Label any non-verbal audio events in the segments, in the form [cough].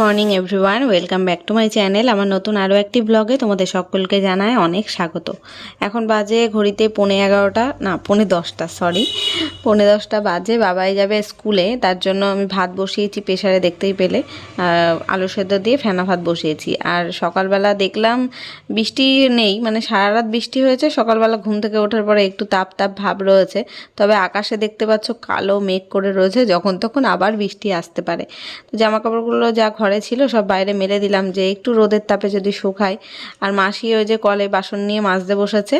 Morning everyone welcome back to my channel আমার নতুন আরও একটি ব্লগে তোমাদের সকলকে জানায় অনেক স্বাগত। এখন বাজে ঘড়িতে পৌনে এগারোটা, না, পৌনে দশটা সরি পৌনে দশটা বাজে, বাবাই যাবে স্কুলে, তার জন্য আমি ভাত বসিয়েছি প্রেশারে দেখতেই পেলে। আলু সেদ্ধ দিয়ে ফেনা ভাত বসিয়েছি। আর সকালবেলা দেখলাম বৃষ্টি নেই মানে সারা রাত বৃষ্টি হয়েছে, সকালবেলা ঘুম থেকে ওঠার পরে একটু তাপ তাপ ভাব রয়েছে। তবে আকাশে দেখতে পাচ্ছ কালো মেঘ করে রয়েছে, যখন তখন আবার বৃষ্টি আসতে পারে। তো জামা কাপড়গুলো যা ঘরে ছিল, সব বাইরে মেলে দিলাম যে একটু রোদের তাপে যদি শুকায় আর মাসি ওই যে কলে বাসন নিয়ে মাজতে বসেছে,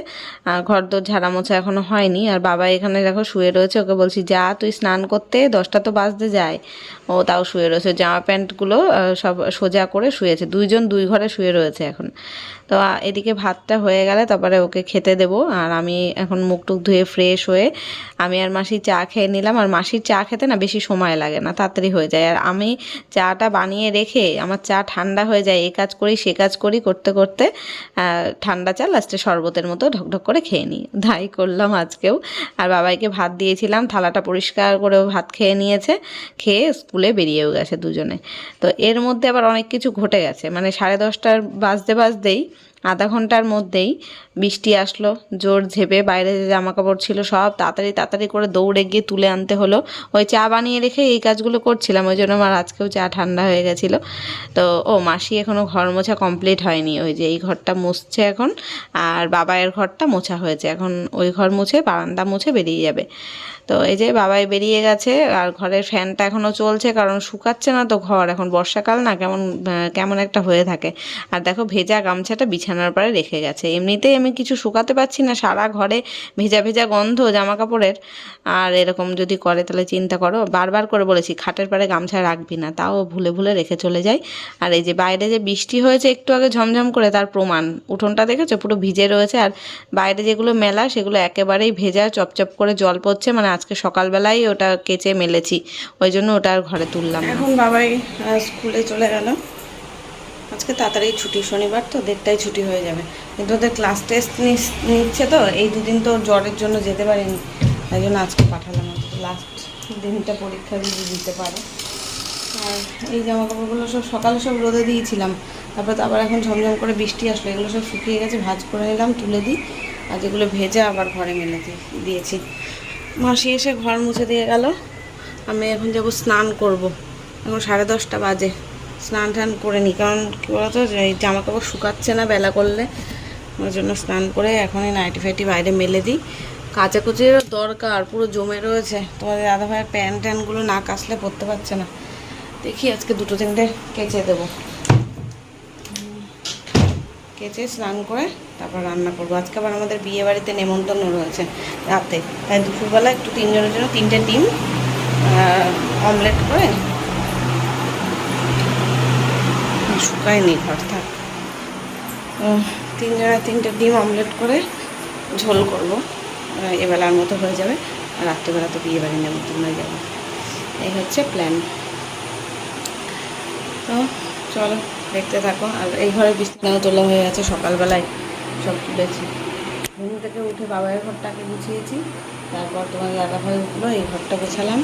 আর ঘর দোর ঝাড়া মোছা এখনও হয়নি। আর বাবা এখানে দেখো শুয়ে রয়েছে, ওকে বলছি, যা, তুই স্নান করতে দশটা তো বাজতে যায়। ও তাও শুয়ে রয়েছে, জামা প্যান্টগুলো সব সোজা করে শুয়েছে। দুইজন দুই ঘরে শুয়ে রয়েছে এখন। তো এদিকে ভাতটা হয়ে গেলে তারপরে ওকে খেতে দেব। আর আমি এখন মুখ টুক ধুয়ে ফ্রেশ হয়ে আমি আর মাসি চা খেয়ে নিলাম। আর মাসির চা খেতে না বেশি সময় লাগে না, তাড়াতাড়ি হয়ে যায়। আর আমি চাটা বানিয়ে রেখে আমার চা ঠান্ডা হয়ে যায় এই কাজ করি, সে কাজ করি করতে করতে ঠান্ডা চা লাস্টে শরবতের মতো ঢকঢক করে খেয়ে নিই। তাই করলাম আজকেও। আর বাবাইকে ভাত দিয়েছিলাম, থালাটা পরিষ্কার করেও ভাত খেয়ে নিয়েছে, খেয়ে স্কুলে বেরিয়েও গেছে দুজনে। তো এর মধ্যে আবার অনেক কিছু ঘটে গেছে। মানে সাড়ে দশটার বাজতে বাজতেই আধা ঘণ্টার মধ্যেই বৃষ্টি আসলো, জোর ঝেপে বাইরে যে জামা কাপড় ছিল সব তাড়াতাড়ি তাড়াতাড়ি করে দৌড়ে গিয়ে তুলে আনতে হলো। ওই চা বানিয়ে রেখে এই কাজগুলো করছিলাম, ওই জন্য আমার আজকেও চা ঠান্ডা হয়ে গেছিল। তো, ও মাসি এখনও ঘর মোছা কমপ্লিট হয়নি, ওই যে এই ঘরটা মুছছে এখন, আর বাবায়ের ঘরটা মোছা হয়েছে। এখন ওই ঘর মুছে বারান্দা মুছে বেরিয়ে যাবে। তো এই যে বাবাই বেরিয়ে গেছে, আর ঘরের ফ্যানটা এখনও চলছে, কারণ শুকাচ্ছে না তো ঘর, এখন বর্ষাকাল না, কেমন কেমন একটা হয়ে থাকে। আর দেখো, ভেজা গামছাটা বিছানার পরে রেখে গেছে। এমনিতেই আমি কিছু শুকাতে পারছি না, সারা ঘরে ভেজা ভেজা গন্ধ জামা কাপড়ের আর এরকম যদি করে তাহলে চিন্তা করো, বারবার করে বলেছি, খাটের পাড়ে গামছা রাখবি না, তাও ভুলে ভুলে রেখে চলে যায় আর এই যে বাইরে যে বৃষ্টি হয়েছে, একটু আগে ঝমঝম করে তার প্রমাণ। উঠোনটা দেখেছ? পুরো ভিজে রয়েছে। আর বাইরে যেগুলো মেলা, সেগুলো একেবারেই ভেজা, চপচপ করে জল পড়ছে। মানে আজকে সকালবেলাই ওটা কেচে মেলেছি। ওই জন্য ওটা আর ঘরে তুললাম এখন বাবাই স্কুলে চলে গেল। আজকে তাড়াতাড়ি ছুটি, শনিবার তো, দেড়টায় ছুটি হয়ে যাবে। কিন্তু ওদের ক্লাস টেস্ট নিচ্ছে তো, এই দুদিন তো জ্বরের জন্য যেতে পারিনি। তাই জন্য আজকে পাঠালাম লাস্ট দিনটা পরীক্ষা যদি দিতে পারে। আর এই জামা কাপড়গুলো সব সকালে সব রোদে দিয়েছিলাম। তারপর তো আবার এখন ঝমঝম করে বৃষ্টি আসলো। এগুলো সব শুকিয়ে গেছে, ভাজ করে নিলাম তুলে দিই। আর যেগুলো ভেজে আবার ঘরে মেলে দিয়েছি। মাসি এসে ঘর মুছে দিয়ে গেল। আমি এখন যাব স্নান করব। এখন সাড়ে দশটা বাজে। স্নান টান করে নিই কারণ কী বলতো জামা কাপড় শুকাচ্ছে না বেলা করলে, ওই জন্য স্নান করে এখনই নাইটি ফাইটি বাইরে মেলে দিই। কাচাকুচিরও দরকার, পুরো জমে রয়েছে। তোমাদের দাদা ভাইয়ের প্যান্ট ট্যানগুলো না কাচলে পরতে পারছে না। দেখি আজকে দুটো তিনটে কেচে দেবো। কেচে স্নান করে তারপর রান্না করব। আজকে আবার আমাদের বিয়ে বাড়িতে নেমন্তন্ন রয়েছে রাতে। তাই দুপুরবেলা একটু তিনজনের জন্য তিনটে ডিম অমলেট করে শুকায়নি উম, তিনজনের তিনটে ডিম অমলেট করে ঝোল করব। এবেলার মতো হয়ে যাবে। আর রাত্রেবেলা তো বিয়ে বাড়ি নেমন্তন্ন হয়ে যাবে। এই হচ্ছে প্ল্যান তো চলো দেখতে থাকো। আর এই ঘরে বিছানাও তোলা হয়ে গেছে সকালবেলায় সব তুলেছি। ঘুম থেকে উঠে বাবার ঘরটাকে গুছিয়েছি। তারপর তোমার দাদা ভাই উঠল এই ঘরটা গোছালাম।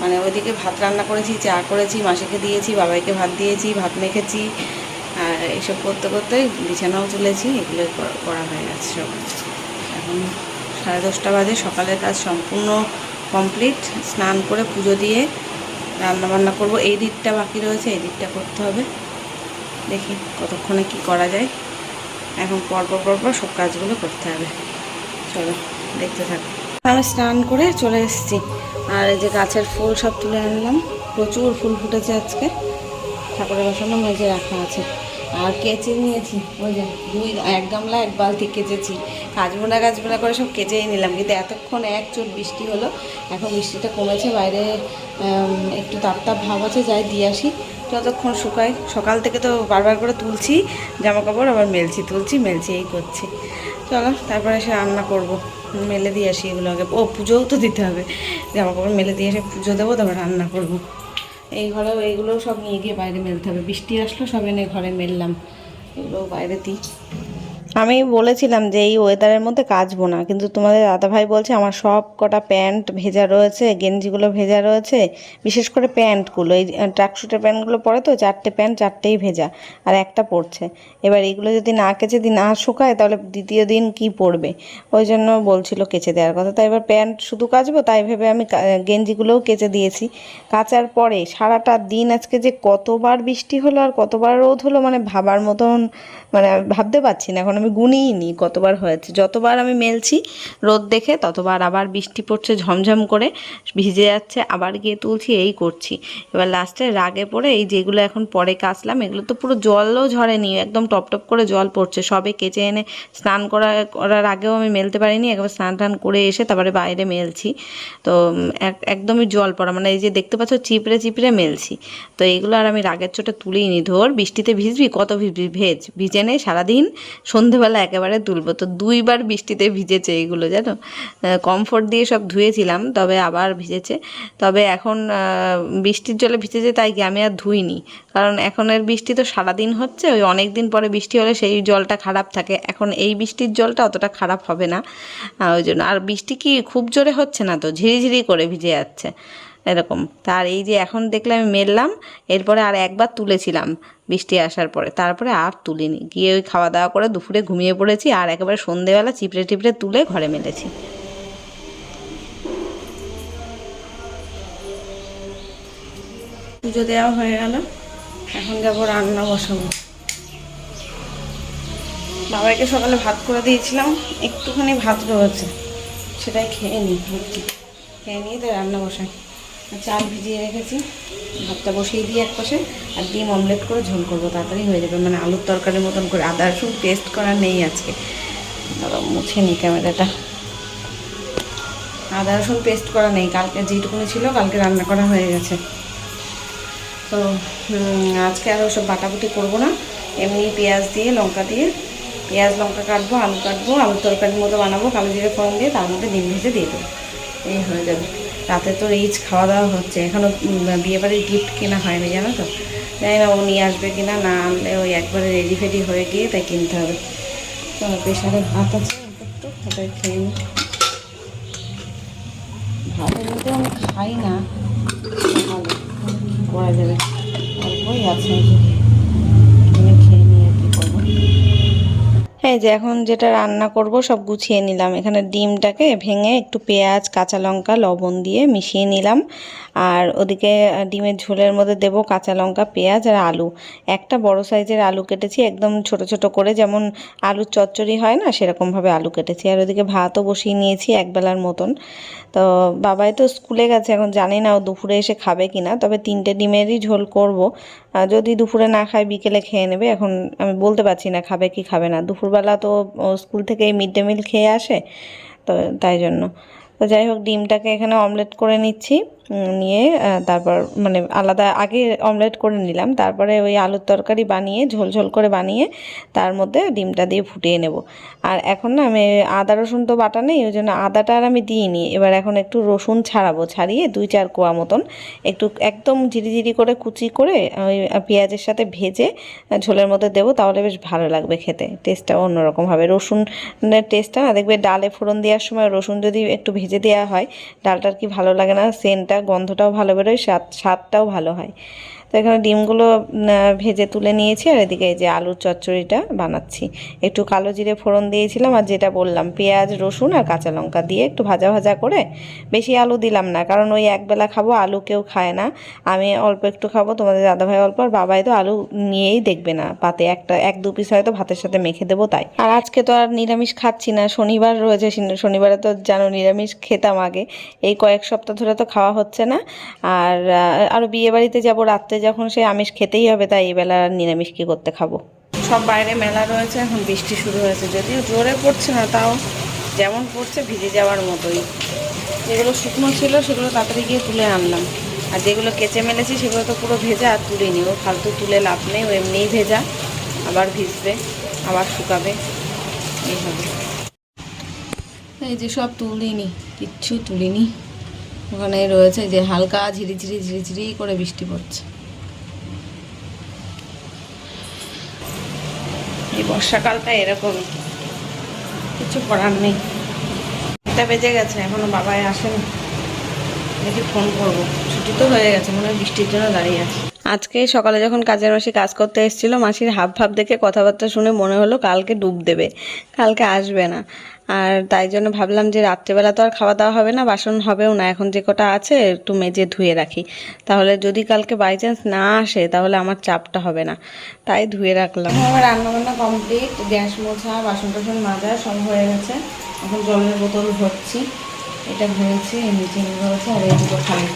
মানে ওইদিকে ভাত রান্না করেছি, চা করেছি, মাসিকে দিয়েছি, বাবাইকে ভাত দিয়েছি, ভাত মেখেছি, আর এইসব করতে করতে বিছানাও তুলেছি, এগুলো করা- হয়ে গেছে সব। এখন সাড়ে দশটা বাজে, সকালের কাজ সম্পূর্ণ কমপ্লিট, স্নান করে পুজো দিয়ে রান্না বান্না করব। এই দিকটা বাকি রয়েছে, এই দিকটা করতে হবে। দেখি কতক্ষণে কি করা যায়। এখন পরপর পরপর সব কাজগুলো করতে হবে। চলো, দেখতে থাকো। আমি স্নান করে চলে এসেছি। আর এই যে গাছের ফুল সব তুলে আনলাম। প্রচুর ফুল ফুটেছে আজকে। ঠাকুরের বাসনও মেজে রাখা আছে। আর কেচে নিয়েছি। ওই যে দুই, এক গামলা, এক বালতি কেচেছি। কাজবোনা কাজবোনা করে সব কেচেই নিলাম। কিন্তু এতক্ষণ এক চোট বৃষ্টি হলো। এখন বৃষ্টিটা কমেছে, বাইরে একটু তাপ তাপ ভাব আছে, যাই দিয়ে আসি। যতক্ষণ শুকায়, সকাল থেকে তো বারবার করে তুলছি জামা কাপড় আবার মেলছি, তুলছি, মেলছি, এই করছি। চলো, তারপরে এসে রান্না করব। মেলে দিয়ে আসি এগুলো আগে। ও, পুজোও তো দিতে হবে। জামা কাপড় মেলে দিয়ে এসে পুজো দেবো, তারপর রান্না করব। এই ঘরেও এইগুলোও সব নিয়ে গিয়ে বাইরে মেলতে হবে। বৃষ্টি আসলো, সব এনে ঘরে মেললাম। এগুলোও বাইরে দিই। আমি বলেছিলাম যে এই ওয়েদারের মধ্যে কাচবো না, কিন্তু তোমাদের দাদাভাই বলছে আমার সব কটা প্যান্ট ভেজা রয়েছে, গেঞ্জিগুলো ভেজা রয়েছে, বিশেষ করে প্যান্টগুলো এই ট্রাকশুটের প্যান্টগুলো পরে তো চারটে প্যান্ট চারটেই ভেজা, আর একটা পড়ছে এবার এগুলো যদি না কেচে দিন না শুকায়, তাহলে দ্বিতীয় দিন কি পরবে? ওই জন্য বলছিল কেচে দেওয়ার কথা। তাই এবার প্যান্ট শুধু কাচবো, তাই ভেবে আমি গেঞ্জিগুলোও কেচে দিয়েছি। কাচার পরে সারাটা দিন আজকে যে কতবার বৃষ্টি হলো আর কতবার রোদ হলো মানে ভাবার মতন মানে ভাবতে পারছি না। এখন আমি গুনিই নি, কতবার হয়েছে। যতবার আমি মেলছি, রোদ দেখে ততবার আবার বৃষ্টি পড়ছে, ঝমঝম করে ভিজে যাচ্ছে, আবার গিয়ে তুলছি, এই করছি। এবার লাস্টে রাগে পড়ে এই যেগুলো এখন পরে কাচলাম, এগুলো তো পুরো জলও ঝরেনি, একদম টপ টপ করে জল পড়ছে। সবে কেচে এনে স্নান করা, করার আগেও আমি মেলতে পারিনি, একবার স্নান টান করে এসে তারপরে বাইরে মেলছি। তো এক- একদমই জল পড়া মানে এই যে দেখতে পাচ্ছ চিপড়ে চিপড়ে মেলছি। তো এইগুলো আর আমি রাগের চোটে তুলেই নি ধর, বৃষ্টিতে ভিজবি, কত ভিজবি? ভেজ, ভিজে নেই সারাদিন। সন্ধেবেলা একেবারে তুলবো তো দুইবার বৃষ্টিতে ভিজেছে এইগুলো জানো? কমফোর্ট দিয়ে সব ধুয়েছিলাম, তবে আবার ভিজেছে। তবে এখন বৃষ্টির জলে ভিজেছে তাই কি আমি আর ধুইনি। কারণ এখনের বৃষ্টি তো সারাদিন হচ্ছে, ওই অনেক দিন পরে বৃষ্টি হলে সেই জলটা খারাপ থাকে। এখন এই বৃষ্টির জলটা অতটা খারাপ হবে না। ওই জন্য। আর বৃষ্টি কি খুব জোরে হচ্ছে না তো? ঝিরিঝিরি করে ভিজে যাচ্ছে। এরকম। তার এই যে এখন দেখলে আমি মেললাম, এরপরে আর একবার তুলেছিলাম বৃষ্টি আসার পরে। তারপরে আর তুলিনি। গিয়ে ওই খাওয়া দাওয়া করে দুপুরে ঘুমিয়ে পড়েছি আর একেবারে সন্ধেবেলা চিপড়ে টিপড়ে তুলে ঘরে মেলেছি। পুজো দেওয়া হয়ে গেল। এখন যাব রান্না বসাবো। বাবাকে সকালে ভাত করে দিয়েছিলাম, একটুখানি ভাত রয়েছে। সেটাই খেয়ে নিই খেয়ে নিয়ে তো রান্না বসাই। চাল ভিজিয়ে রেখেছি। ভাতটা বসিয়ে দিয়ে এক পাশে, আর ডিম অমলেট করে ঝোল করব, তাড়াতাড়ি হয়ে যাবে। মানে আলুর তরকারির মতন করে আদা রসুন পেস্ট করা নেই আজকে। মুছে নিই ক্যামেরাটা আদা রসুন পেস্ট করা নেই, কালকে যেটুকুনি ছিল, কালকে রান্না করা হয়ে গেছে। তো আজকে আর ওসব বাটাবুটি করব না। এমনি পেঁয়াজ দিয়ে, লঙ্কা দিয়ে, পেঁয়াজ, লঙ্কা কাটবো, আলু কাটবো, আলুর তরকারির মতো বানাবো, কালো জিরে ফোড়ন দিয়ে তার মধ্যে ডিম ভেজে দিয়ে দেবো। এই হয়ে যাবে। রাতে তো রিচ খাওয়া দাওয়া হচ্ছে। এখনও বিয়ে বাড়ির গিফট কেনা হয়নি, জানো তো? জানি না ও নিয়ে আসবে কিনা, না আনলে ওই একবারে রেডি ফেডি হয়ে গিয়ে তাই কিনতে হবে। তো প্রেশারে ভাত আছে, একটু ওটাই খেয়ে নিই ভাত এমনিতে আমি খাই না। করা যাবে। অল্পই আছে এই যে। কিনে খেয়ে নিয়ে কি করব এই যে এখন যেটা রান্না করব সব গুছিয়ে নিলাম। এখানে ডিমটাকে ভেঙে একটু পেঁয়াজ, কাঁচা লঙ্কা, লবণ দিয়ে মিশিয়ে নিলাম। আর ওদিকে ডিমের ঝোলের মধ্যে দেব কাঁচা লঙ্কা, পেঁয়াজ আর আলু। একটা বড় সাইজের আলু কেটেছি, একদম ছোট ছোট করে, যেমন আলুর চচ্চড়ি হয় না, সেরকমভাবে আলু কেটেছি। আর ওদিকে ভাতও বসিয়ে নিয়েছি একবেলার মতন। তো বাবাই তো স্কুলে গেছে, এখন জানি না ও দুপুরে এসে খাবে কি না তবে তিনটে ডিমেরই ঝোল করব। যদি দুপুরে না খায়, বিকেলে খেয়ে নেবে। এখন আমি বলতে পারছি না, খাবে কি খাবে না। দুপুরবেলা তো স্কুল থেকে মিড ডে মিল খেয়ে আসে, তো তাই জন্য। তো যাই হোক, ডিমটাকে এখানে অমলেট করে নিচ্ছি। নিয়ে তারপর মানে আলাদা আগে অমলেট করে নিলাম, তারপরে ওই আলুর তরকারি বানিয়ে, ঝোল ঝোল করে বানিয়ে তার মধ্যে ডিমটা দিয়ে ফুটিয়ে নেব। আর এখন না আমি আদা, রসুন তো বাটা নেই, ওই জন্য আদাটা আর আমি দিইনি। এবার এখন একটু রসুন ছাড়াবো, ছাড়িয়ে দুই চার কোয়া মতন একটু একদম ঝিরিঝিরি করে কুচি করে ওই পেঁয়াজের সাথে ভেজে ঝোলের মধ্যে দেবো, তাহলে বেশ ভালো লাগবে খেতে। টেস্টটা অন্যরকম হবে রসুনের টেস্টটা না, দেখবে ডালে ফোড়ন দেওয়ার সময় রসুন যদি একটু ভেজে দেওয়া হয়, ডালটার কি ভালো লাগে না? সেন্টটা গন্ধটাও ভালো বেরোয় স্বাদ স্বাদটাও ভালো হয়। তো এখানে ডিমগুলো ভেজে তুলে নিয়েছি আর এদিকে এই যে আলুর চচ্চড়িটা বানাচ্ছি। একটু কালো জিরে ফোড়ন দিয়েছিলাম আর যেটা বললাম, পেঁয়াজ, রসুন আর কাঁচা লঙ্কা দিয়ে একটু ভাজা ভাজা করে বেশি আলু দিলাম না, কারণ ওই একবেলা খাব আলু কেউ খায় না। আমি অল্প একটু খাব, তোমাদের দাদাভাই অল্প আর বাবাই তো আলু নিয়েই দেখবে না, পাতে একটা, এক দু পিস হয়তো ভাতের সাথে মেখে দেবো তাই। আর আজকে তো আর নিরামিষ খাচ্ছি না, শনিবার রয়েছে শনিবারে তো জানো নিরামিষ খেতাম আগে। এই কয়েক সপ্তাহ ধরে তো খাওয়া হচ্ছে না, আর আরও বিয়ে বাড়িতে যাব রাত্রে যখন সে আমিষ খেতেই হবে তাই এই বেলা আর নিরামিষ কি করতে খাব? সব বাইরে মেলা রয়েছে এখন বৃষ্টি শুরু হয়েছে। যদিও জোরে পড়ছে না তাও যেমন পড়ছে ভিজে যাওয়ার মতোই। যেগুলো শুকনো ছিল সেগুলো তাড়াতাড়ি গিয়ে তুলে আনলাম। আর যেগুলো কেচে মেলেছি সেগুলো তো পুরো ভেজা আর তুলিনি। ও ফালতু তুলে লাভ নেই ও এমনিই ভেজা। আবার ভিজবে আবার শুকাবে এইভাবে এই যে সব তুলিনি কিচ্ছু তুলিনি। ওখানে রয়েছে যে হালকা ঝিরিঝিরি ঝিরিঝিরি করে বৃষ্টি পড়ছে। এই বর্ষাকালটা এরকমই কিছু করার নেই। একটা বেজে গেছে, এখনও বাবাই আসেনি। দেখি ফোন করব। ছুটি তো হয়ে গেছে, মনে হয় বৃষ্টির জন্য দাঁড়িয়ে আছে। আজকে সকালে যখন কাজের মাসি কাজ করতে এসেছিল, মাসির হাব ভাব দেখে কথাবার্তা শুনে মনে হলো কালকে ডুব দেবে। কালকে আসবে না। আর তাই জন্য ভাবলাম যে রাত্রেবেলা তো আর খাওয়া দাওয়া হবে না, বাসন হবেও না। এখন যে কটা আছে, একটু মেজে ধুয়ে রাখি। তাহলে যদি কালকে বাই চান্স না আসে, তাহলে আমার চাপটা হবে না। তাই ধুয়ে রাখলাম। আমার রান্নাবান্না কমপ্লিট গ্যাস মোছা বাসন টাসন মাজা, সব হয়ে গেছে। এখন জলের বোতল ভরছি। এটা ভরেছি নিচে ভরেছে, আর এই দুটো খালি।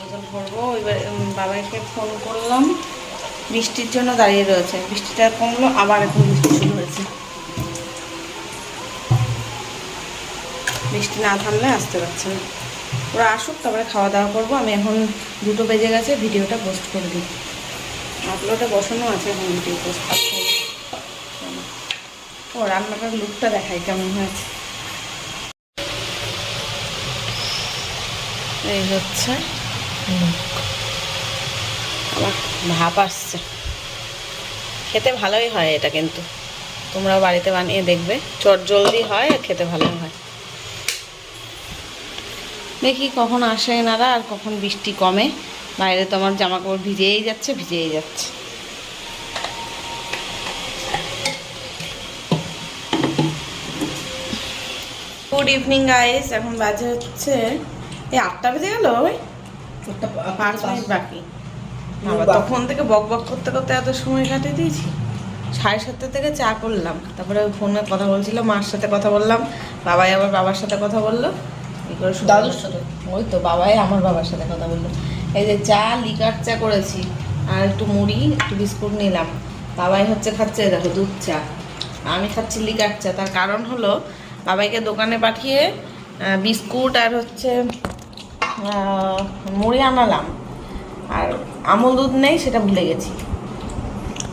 বোতল ভরবো। এবার বাবাকে ফোন করলাম। বৃষ্টির জন্য দাঁড়িয়ে রয়েছে। বৃষ্টিটা কমলো, আবার এখন বৃষ্টি শুরু হয়েছে। বৃষ্টি না থামলে আসতে পারছে না। ওরা আসুক, তারপরে খাওয়া দাওয়া করব। আমি এখন দুটো বেজে গেছে, ভিডিওটা পোস্ট করে দিই। আপলোডে বসানো আছে এখন ভিডিও পোস্ট ও, রান্নাটার লুকটা দেখাই কেমন হয়েছে। এই হচ্ছে আমার ভাপ আসছে। খেতে ভালোই হয় এটা কিন্তু। তোমরাও বাড়িতে বানিয়ে দেখবে। চট জলদি হয় আর খেতে ভালোই হয়। দেখি কখন আসে এনারা আর কখন বৃষ্টি কমে। বাইরে তো আমার জামা কাপড় ভিজেই যাচ্ছে ভিজেই যাচ্ছে। গুড ইভিনিং গাইস এখন বাজে হচ্ছে এই আটটা বেজে গেল ওই পাঁচ মিনিট বাকি। বাবা তখন থেকে বক বক করতে করতে এত সময় কাটিয়ে দিয়েছি। সাড়ে সাতটা থেকে চা করলাম। তারপরে ফোনে কথা বলছিলাম মার সাথে কথা বললাম বাবাই আবার বাবার সাথে কথা বলল। এই করে দাদুর সাথে? ওই তো বাবাই আমার বাবার সাথে কথা বলল। এই যে চা লিকার চা করেছি আর একটু মুড়ি একটু বিস্কুট নিলাম। বাবাই হচ্ছে খাচ্ছে দেখো দুধ চা। আমি খাচ্ছি লিকার চা। তার কারণ হলো বাবাইকে দোকানে পাঠিয়ে বিস্কুট আর হচ্ছে মুড়ি আনালাম। আর আমল দুধ নেই সেটা ভুলে গেছি।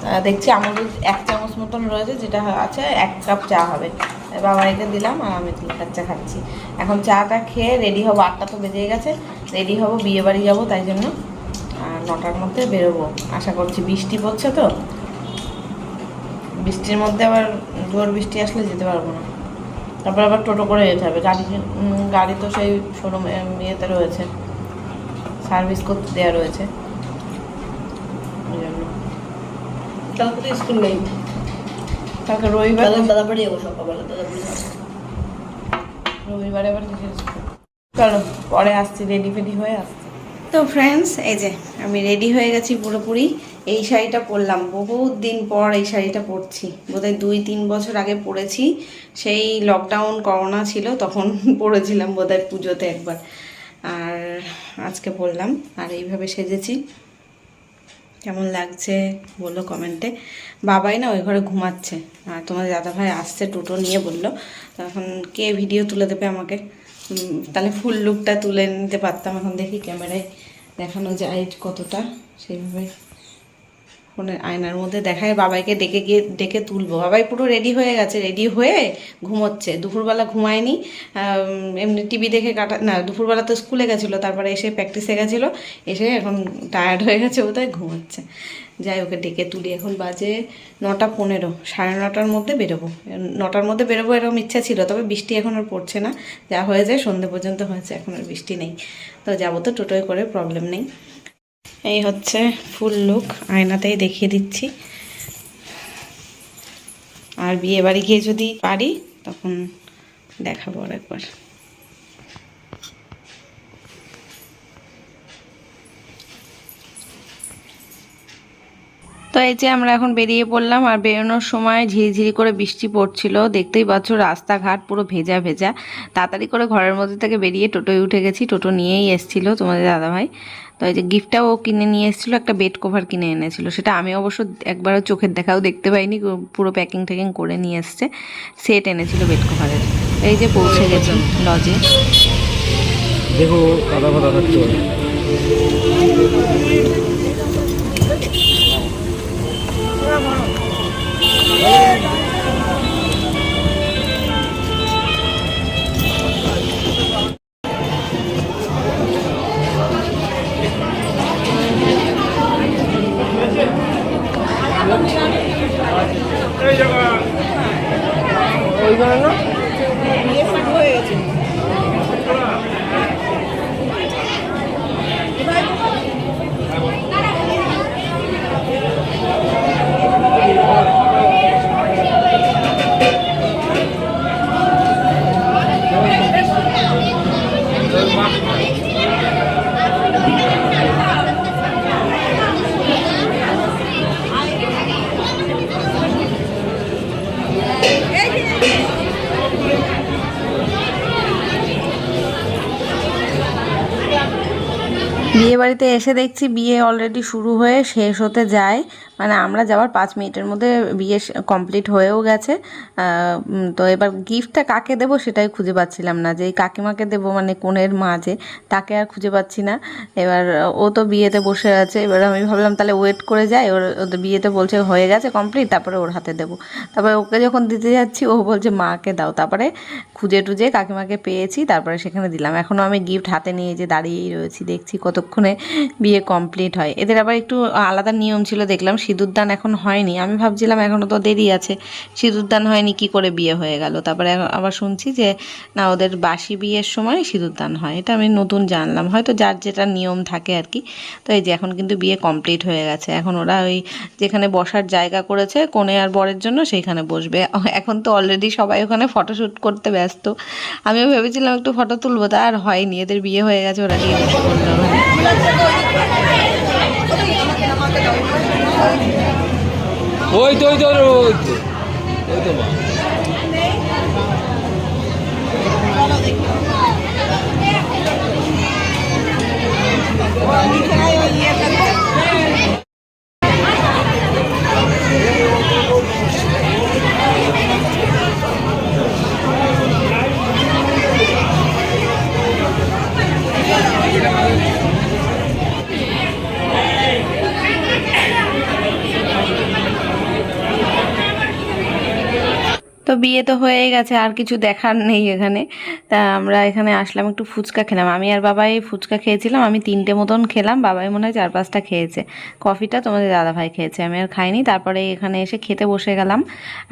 তা দেখছি আমল দুধ এক চামচ মতন রয়েছে যেটা আছে এক কাপ চা হবে। বাবাইকে দিলাম আর আমি লিকার চা খাচ্ছি। এখন চাটা খেয়ে রেডি হব, আটটা তো বেজে গেছে। রেডি হব, বিয়ে বাড়ি যাব, তাই জন্য আর নটার মধ্যে বেরোবো। আশা করছি বৃষ্টি পড়ছে তো। বৃষ্টির মধ্যে আবার জোর বৃষ্টি আসলে যেতে পারব না। তারপর আবার টোটো করে যেতে হবে। গাড়ি গাড়ি তো সেই শোরুম ইয়েতে রয়েছে। সার্ভিস করতে দেওয়া রয়েছে। ওই জন্য। কালকে তো স্কুল নেই কালকে রবিবার দাদা দাদা বাড়ি যাব সকালবেলা দাদা বাড়ি। রবিবারে আবার? চলো পরে আসছি রেডি ফেডি হয়ে আসছি। তো ফ্রেন্ডস এই যে আমি রেডি হয়ে গেছি পুরোপুরি। এই শাড়িটা পরলাম বহুত দিন পর এই শাড়িটা পরছি। বোধহয় দুই তিন বছর আগে পরেছি। সেই লকডাউন করোনা ছিল তখন [laughs] পরেছিলাম বোধহয় পুজোতে একবার। আর আজকে পরলাম আর এইভাবে সেজেছি। কেমন লাগছে বলল কমেন্টে। বাবাই না ওই ঘরে ঘুমাচ্ছে। আর তোমার দাদা ভাই আসছে টোটো নিয়ে বলল, তখন কে ভিডিও তুলে দেবে আমাকে? তাহলে ফুল লুকটা তুলে নিতে পারতাম। এখন দেখি ক্যামেরায় দেখানো যায় কতটা, সেইভাবে ফোনের আয়নার মধ্যে দেখায় বাবাইকে ডেকে গিয়ে, ডেকে তুলবো। বাবাই পুরো রেডি হয়ে গেছে রেডি হয়ে ঘুমোচ্ছে। দুপুরবেলা ঘুমায়নি এমনি টিভি দেখে কাটা, না, দুপুরবেলা তো স্কুলে গেছিল, তারপরে এসে প্র্যাকটিসে গেছিল। এসে এখন টায়ার্ড হয়ে গেছে বোধহয়, ঘুমাচ্ছে। যাই ওকে ডেকে তুলি। এখন বাজে নটা পনেরো, সাড়ে নটার মধ্যে বেরোবো। নটার মধ্যে বেরোবো এরকম ইচ্ছা ছিল, তবে বৃষ্টি এখন আর পড়ছে না। যা হয়ে যায় সন্ধে পর্যন্ত হয়েছে, এখন আর বৃষ্টি নেই। তো যাব তো, টোটোয় করে প্রবলেম নেই। এই হচ্ছে ফুল লুক আয়নাতেই দেখিয়ে দিচ্ছি। আর বিয়ে বাড়ি গিয়ে যদি পারি, তখন দেখাবো আর একবার তো এই যে আমরা এখন বেরিয়ে পড়লাম, আর বেরোনোর সময় ঝিরিঝিরি করে বৃষ্টি পড়ছিল। দেখতেই পাচ্ছ রাস্তাঘাট পুরো ভেজা ভেজা। তাড়াতাড়ি করে ঘরের মধ্যে থেকে বেরিয়ে টোটোয় উঠে গেছি। টোটো নিয়েই এসেছিল তোমাদের দাদাভাই। তো এই যে গিফটটাও ও কিনে নিয়ে এসেছিল একটা বেড কভার কিনে এনেছিল। সেটা আমি অবশ্য একবারও চোখের দেখাও দেখতে পাইনি পুরো প্যাকিং ট্যাকিং করে নিয়ে এসছে। সেট এনেছিল বেড কভারের এই যে পৌঁছে গেছে লজে দেখো কাদা ওই জন্য বাড়িতে এসে দেখছি বিয়ে অলরেডি শুরু হয়ে শেষ হতে যায়। মানে আমরা যাওয়ার পাঁচ মিনিটের মধ্যে বিয়ে কমপ্লিট হয়েও গেছে। তো এবার গিফটটা কাকে দেবো সেটাই খুঁজে পাচ্ছিলাম না। যে কাকিমাকে দেবো মানে কোনের মা যে, তাকে আর খুঁজে পাচ্ছি না। এবার, ও তো বিয়েতে বসে আছে। এবার আমি ভাবলাম তাহলে ওয়েট করে যাই। ওর, ওদের বিয়েতে বলছে হয়ে গেছে কমপ্লিট তারপরে ওর হাতে দেবো। তারপরে ওকে যখন দিতে যাচ্ছি, ও বলছে, মাকে দাও। তারপরে খুঁজে টুজে কাকিমাকে পেয়েছি। তারপরে সেখানে দিলাম। এখনও আমি গিফট হাতে নিয়ে যে দাঁড়িয়েই রয়েছি, দেখছি কতক্ষণে বিয়ে কমপ্লিট হয়। এদের আবার একটু আলাদা নিয়ম ছিল, দেখলাম সিঁদুরদান এখন হয়নি। আমি ভাবছিলাম এখনও তো দেরি আছে সিঁদুরদান হয়নি, কি করে বিয়ে হয়ে গেল? তারপরে আবার শুনছি যে, না, ওদের বাসি বিয়ের সময় সিঁদুরদান হয়। এটা আমি নতুন জানলাম। হয়তো যার যেটা নিয়ম থাকে আর কি। তো এই যে, এখন কিন্তু বিয়ে কমপ্লিট হয়ে গেছে। এখন ওরা ওই যেখানে বসার জায়গা করেছে, কোণে আর বরের জন্য সেইখানে বসবে। এখন তো অলরেডি সবাই ওখানে ফটোশ্যুট করতে ব্যস্ত। আমিও ভেবেছিলাম একটু ফটো তুলবো, তা আর হয়নি। এদের বিয়ে হয়ে গেছে, ওরা নিয়ে বসে। ওই তো ওই তো ওই তো ওই তো। মা। বিয়ে তো হয়েই গেছে, আর কিছু দেখার নেই এখানে। তা আমরা এখানে আসলাম, একটু ফুচকা খেলাম। আমি আর বাবাই ফুচকা খেয়েছিলাম, আমি তিনটে মতন খেলাম, বাবাই মনে হয় চার পাঁচটা খেয়েছে। কফিটা তোমাদের দাদাভাই খেয়েছে, আমি আর খাইনি। তারপরে এখানে এসে খেতে বসে গেলাম।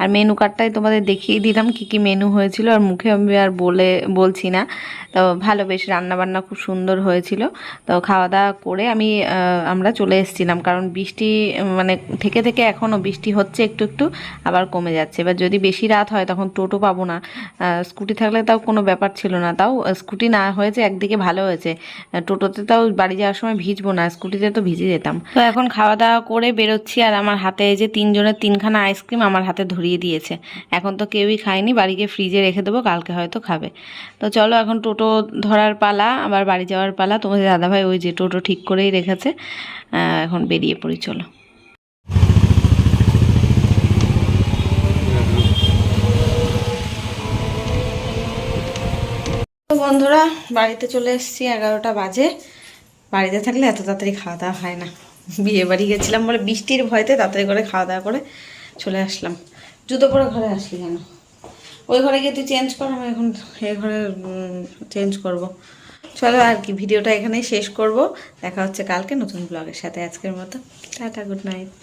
আর মেনু কার্ডটাই তোমাদের দেখিয়ে দিলাম, কি কি মেনু হয়েছিল, আর মুখে আমি আর বলে, বলছি না। তো ভালো, বেশ রান্নাবান্না খুব সুন্দর হয়েছিল। তো খাওয়া দাওয়া করে আমি আমরা চলে এসেছিলাম। কারণ বৃষ্টি মানে থেকে থেকে এখনও বৃষ্টি হচ্ছে একটু একটু, আবার কমে যাচ্ছে। এবার যদি বেশি রাত হয় তখন টোটো পাবো না। স্কুটি থাকলে তাও কোনো ব্যাপার ছিল না। তাও স্কুটি না হয়েছে, একদিকে ভালো হয়েছে। টোটোতে তাও বাড়ি যাওয়ার সময় ভিজবো না, স্কুটিতে তো ভিজে যেতাম। তো এখন খাওয়া দাওয়া করে বেরোচ্ছি, আর আমার হাতে এই যে তিনজনের তিনখানা আইসক্রিম আমার হাতে ধরিয়ে দিয়েছে। এখন তো কেউই খায়নি, বাড়িকে ফ্রিজে রেখে দেবো, কালকে হয়তো খাবে। তো চলো, এখন টোটো ধরার পালা, আবার বাড়ি যাওয়ার পালা। তোমাদের দাদাভাই ওই যে টোটো ঠিক করেই রেখেছে। এখন বেরিয়ে পড়ি, চলো। বন্ধুরা, বাড়িতে চলে এসেছি, এগারোটা বাজে। বাড়িতে থাকলে এত তাড়াতাড়ি খাওয়া দাওয়া হয় না। বিয়ে বাড়ি গেছিলাম বলে বৃষ্টির ভয়তে তাড়াতাড়ি করে খাওয়া দাওয়া করে চলে আসলাম। জুতো পরে ঘরে আসলি কেন? ওই ঘরে গিয়ে তুই চেঞ্জ কর, আমি এখন এই ঘরে চেঞ্জ করব। চলো আর কি, ভিডিওটা এখানেই শেষ করব। দেখা হচ্ছে কালকে নতুন ব্লগের সাথে আজকের মতো। Tata good night